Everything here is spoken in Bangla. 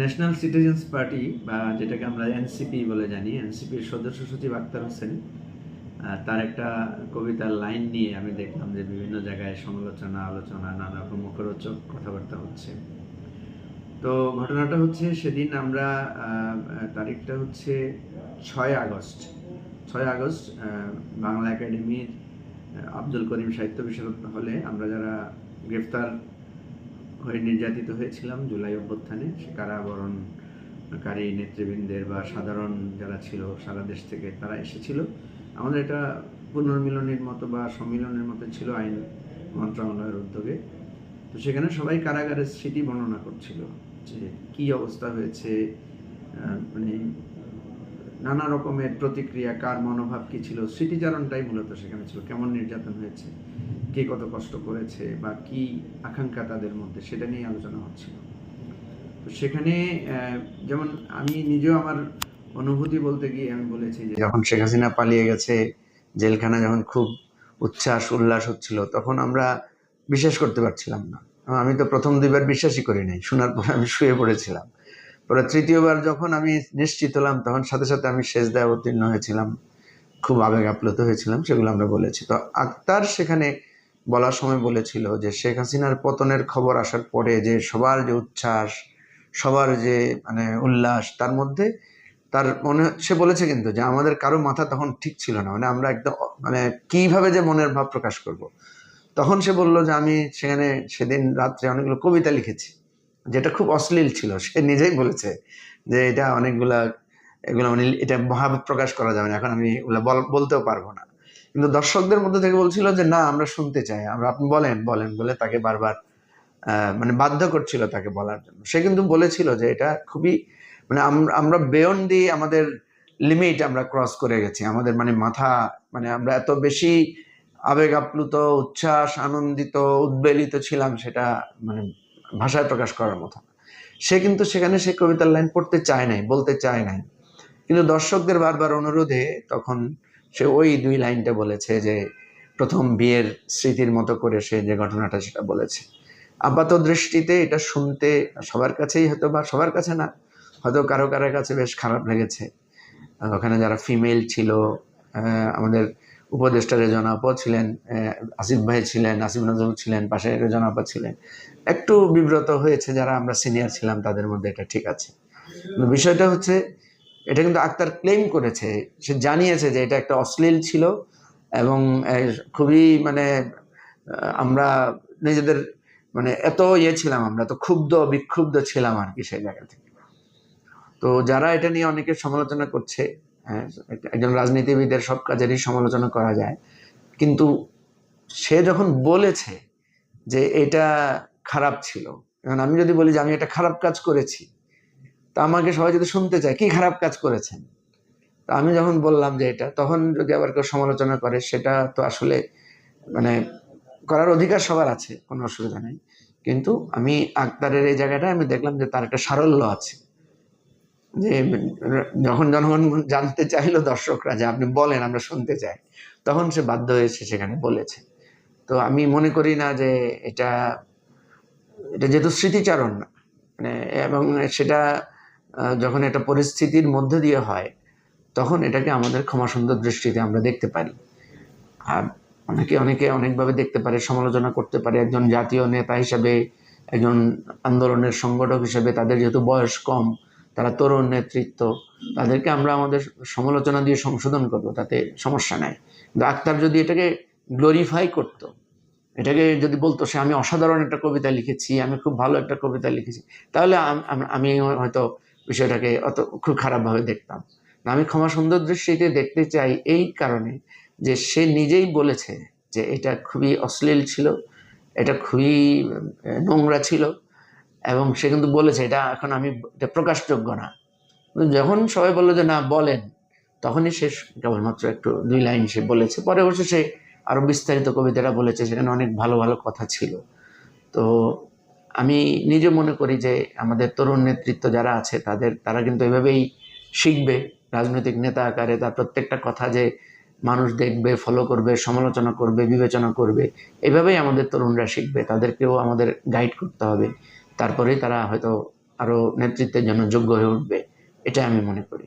ন্যাশনাল সিটিজেন্স পার্টি বা যেটাকে আমরা এনসিপি বলে জানি এনসিপির সদস্য সচিব আক্তার হোসেন তার একটা কবিতার লাইন নিয়ে আমি দেখলাম যে বিভিন্ন জায়গায় সমালোচনা, আলোচনা, নানা রকম মুখরোচক কথাবার্তা হচ্ছে। তো ঘটনাটা হচ্ছে সেদিন আমরা তারিখটা হচ্ছে ছয় আগস্ট। ছয় আগস্ট বাংলা একাডেমির আব্দুল করিম সাহিত্য বিশারদ হলে আমরা যারা গ্রেফতার হয়ে নির্যাতিত হয়েছিলাম জুলাই অভ্যুত্থানে। সে কারাবরণকারী নেতৃবৃন্দের বা সাধারণ যারা ছিল সারা দেশ থেকে তারা এসেছিল। আমাদের এটা পুনর্মিলনের মতো বা সম্মিলনের মতো ছিল আইন মন্ত্রণালয়ের উদ্যোগে। তো সেখানে সবাই কারাগারের স্মৃতি বর্ণনা করছিল যে কি অবস্থা হয়েছে মানে নানা রকমের প্রতিক্রিয়া, কার মনোভাব কি ছিল স্মৃতিচারণটাই মূলত সেখানে ছিল, কেমন নির্যাতন হয়েছে। কে কত কষ্ট করেছে বা কি আকাঙ্ক্ষা তাদের মধ্যে, সেটা নিয়ে আলোচনা হচ্ছিল। তো সেখানে যেমন আমি নিজেও আমার অনুভূতি বলতে গিয়ে আমি বলেছি যে যখন শেখ হাসিনা পালিয়ে গেছে, জেলখানা যখন খুব উচ্ছ্বাস, উল্লাস হচ্ছিল, তখন আমরা বিশ্বাস করতে পারছিলাম না। আমি তো প্রথম দুইবার বিশ্বাসই করি নাই, শোনার পর আমি শুয়ে পড়েছিলাম। পরে তৃতীয়বার যখন আমি নিশ্চিত হলাম, তখন সাথে সাথে আমি শেষ দেয় অবতীর্ণ হয়েছিলাম, খুব আবেগ আপ্লুত হয়েছিলাম, সেগুলো আমরা বলেছি। তো আক্তার সেখানে বলার সময় বলেছিল যে শেখ হাসিনার পতনের খবর আসার পরে যে সবার যে উচ্ছ্বাস, সবার যে মানে উল্লাস, তার মধ্যে তার মনে, সে বলেছে কিন্তু যে আমাদের কারও মাথা তখন ঠিক ছিল না। মানে আমরা একদম মানে কীভাবে যে মনের ভাব প্রকাশ করব। তখন সে বলল যে আমি সেখানে সেদিন রাত্রে অনেকগুলো কবিতা লিখেছি, যেটা খুব অশ্লীল ছিল। সে নিজেই বলেছে যে এটা অনেকগুলা, এগুলো মানে এটা ভাব প্রকাশ করা যাবে না, এখন আমি এগুলো বল- বলতেও পারব না। কিন্তু দর্শকদের মধ্যে থেকে বলছিল যে, না, আমরা শুনতে চাই। আমরা, আপনি বলেন বলেন বলে তাকে বারবার মানে বাধ্য করছিল তাকে বলার জন্য। সে কিন্তু বলেছিল যে, এটা খুবই মানে আমরা বেয়ন দিয়ে আমাদের লিমিট আমরা ক্রস করে গেছি। আমাদের মানে মাথা মানে আমরা এত বেশি আবেগ আপ্লুত উচ্ছ্বাস, আনন্দিত, উদ্বেলিত ছিলাম সেটা মানে ভাষায় প্রকাশ করার মতো সে কিন্তু সেখানে সে কবিতার লাইন পড়তে চায় নাই, বলতে চায় নাই। কিন্তু দর্শকদের বারবার অনুরোধে তখন সে ওই দুই লাইনটা বলেছে যে প্রথম বিয়ের স্মৃতির মতো করে সে যে ঘটনাটা সেটা বলেছে। আপাত দৃষ্টিতে এটা শুনতে সবার কাছেই হয়তো বা, সবার কাছে না, হয়তো কারও কারও কাছে বেশ খারাপ লেগেছে। ওখানে যারা ফিমেল ছিল আমাদের উপদেষ্টা রেজন আপা ছিলেন আসিফ ভাই ছিলেন, আসিফ নজরুল ছিলেন পাশে রেজন আপা ছিলেন, একটু বিব্রত হয়েছে যারা আমরা সিনিয়র ছিলাম, তাদের মধ্যে এটা ঠিক আছে। বিষয়টা হচ্ছে এটা কিন্তু আক্তার ক্লেম করেছে। সে জানিয়েছে যে এটা একটা অশ্লীল ছিল এবং খুবই মানে আমরা নিজেদের মানে এত ইয়ে ছিলাম আমরা তো ক্ষুব্ধ বিক্ষুব্ধ ছিলাম আর কি সেই জায়গা থেকে। তো যারা এটা নিয়ে অনেকে সমালোচনা করছে হ্যাঁ, একজন রাজনীতিবিদের সব কাজেরই সমালোচনা করা যায় কিন্তু সে যখন বলেছে যে এটা খারাপ ছিল এখন আমি যদি বলি যে আমি এটা খারাপ কাজ করেছি তা আমাকে সবাই যদি শুনতে চায়, কি খারাপ কাজ করেছেন? তা আমি যখন বললাম যে এটা, তখন যদি আবার কেউ সমালোচনা করে, সেটা তো আসলে মানে করার অধিকার সবার আছে, কোনো অসুবিধা নেই। কিন্তু আমি আক্তারের এই জায়গাটা আমি দেখলাম যে তার একটা সারল্য আছে। যে যখন জনগণ জানতে চাইলো দর্শকরা যে আপনি বলেন, আমরা শুনতে চাই, তখন সে বাধ্য হয়েছে সেখানে বলেছে। তো আমি মনে করি না যে এটা এটা যেহেতু স্মৃতিচারণ না মানে এবং সেটা যখন একটা পরিস্থিতির মধ্যে দিয়ে হয়, তখন এটাকে আমাদের ক্ষমাসুন্দর দৃষ্টিতে আমরা দেখতে পারি আর অনেকে অনেকে অনেকভাবে দেখতে পারে, সমালোচনা করতে পারে। একজন জাতীয় নেতা হিসাবে, একজন আন্দোলনের সংগঠক হিসেবে তাদের যেহেতু বয়স কম, তারা তরুণ নেতৃত্ব, তাদেরকে আমরা আমাদের সমালোচনা দিয়ে সংশোধন করব, তাতে সমস্যা নাই। কিন্তু আক্তার যদি এটাকে গ্লোরিফাই করতো, এটাকে যদি বলতো, সে আমি অসাধারণ একটা কবিতা লিখেছি, আমি খুব ভালো একটা কবিতা লিখেছি, তাহলে আমি হয়তো বিষয়টাকে অত খুব খারাপভাবে দেখতাম। না, আমি ক্ষমা সুন্দর দৃষ্টিতে দেখতে চাই এই কারণে যে সে নিজেই বলেছে যে এটা খুবই অশ্লীল ছিল এটা খুবই নোংরা ছিল এবং সে কিন্তু বলেছে এটা এখন আমি এটা প্রকাশযোগ্য না। যখন সবাই বলল যে না বলেন তখনই সে কেবলমাত্র একটু দুই লাইন সে বলেছে। পরে অবশ্য সে আরও বিস্তারিত কবিতাটা বলেছে সেখানে অনেক ভালো ভালো কথা ছিল। তো আমি নিজে মনে করি যে আমাদের তরুণ নেতৃত্ব যারা আছে, তাদের, তারা কিন্তু এভাবেই শিখবে রাজনৈতিক নেতা আকারে। তার প্রত্যেকটা কথা যে মানুষ দেখবে ফলো করবে, সমালোচনা করবে, বিবেচনা করবে, এভাবেই আমাদের তরুণরা শিখবে। তাদেরকেও আমাদের গাইড করতে হবে। তারপরেই তারা হয়তো আরও নেতৃত্বের জন্য যোগ্য হয়ে উঠবে এটা আমি মনে করি।